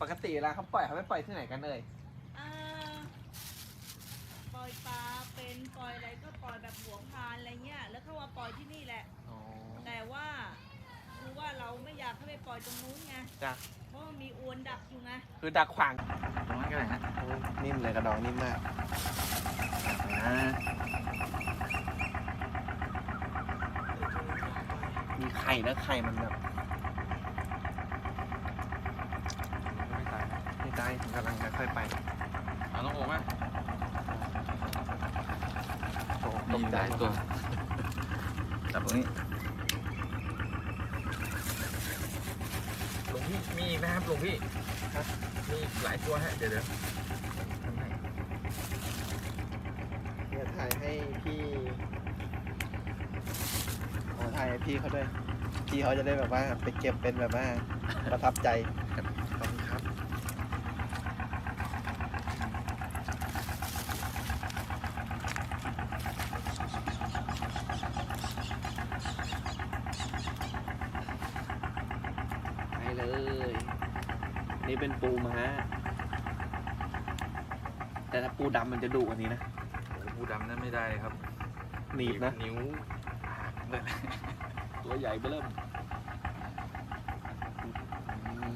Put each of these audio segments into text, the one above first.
ปกติเวลาเขาปล่อยเขาไปปล่อยที่ไหนกันเลยอ่าปล่อยปลาเป็นปล่อยอะไรก็ปล่อยแบบหวงพานอะไรเงี้ย แล้วเขาว่าปล่อยที่นี่แหละ อ๋อแต่ว่าคือว่าเราไม่อยากให้ไปปล่อยตรงนู้นไง จ้ะเพราะมันมีอวนดักอยู่ไง คือดักขวางตรงนั้นก็ได้ฮะโอ้นิ่มเลยกระดองนิ่มมากนะมีไข่แล้วไข่มันแบบ ไม่ตาย ไม่ได้ ผมกำลังจะค่อยไปเอาน้องโอมาโอ้ตมีกใจหลายตัวจับตรงนี้หลวงพี่มีอีกนะครับหลวงพี่มีอีกหลายตัวฮะเดี๋ยวเดี๋ยวทำให้เดี๋ยวถ่ายให้พี่โอ้ถ่ายให้พี่เขาด้วย พี่เขาจะได้แบบว่าไปเก็บเป็นแบบว่าประทับใจ ขอบคุณครับ ไป เลย นี่เป็นปูม้า แต่ถ้าปูดำมันจะดุกว่านี้นะโอ้โหปูดำนั่นไม่ได้เลยครับหนีบนะ นิ้วหักเลยตัวใหญ่เบ้อเริ่มอืม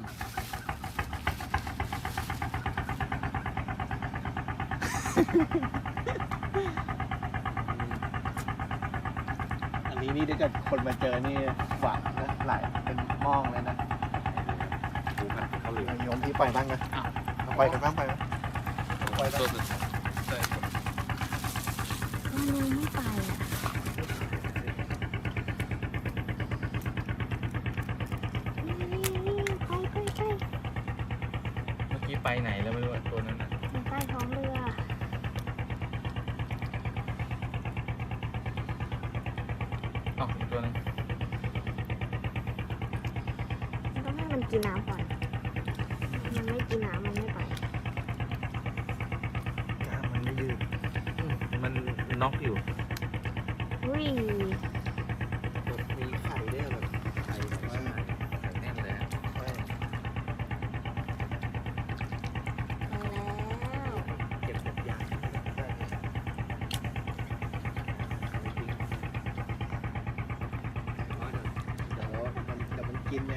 อันนี้นี่ถ้าเกิดคนมาเจอนี่หวานนะหลายเป็นมองเลยนะปูผัด ข้าวเหลืองโยมพี่ปล่อยบ้างนะเอาปล่อยกันบ้างไปไหมปล่อยนะตัวสุดใช่มันยังไม่ไปอะนี่ไปไปไปเมื่อกี้ไปไหนแล้วไม่รู้อะตัวนั้นน่ะอยู่ใต้ท้องเรืออ๋ออีกตัวหนึงมันต้องให้มันกินน้ำก่อน มันไม่กินน้ำมันไม่ไปน้ำมันไม่ยืดมันน็อกอยู่อุ้ยแบบมีไข่ด้วยแบบไข่แบบว่าไข่แน่นเลยฮะใช่ไปแล้วเก็บแบบอย่างได้เดี๋ยวมันเดี๋ยวมันกินไง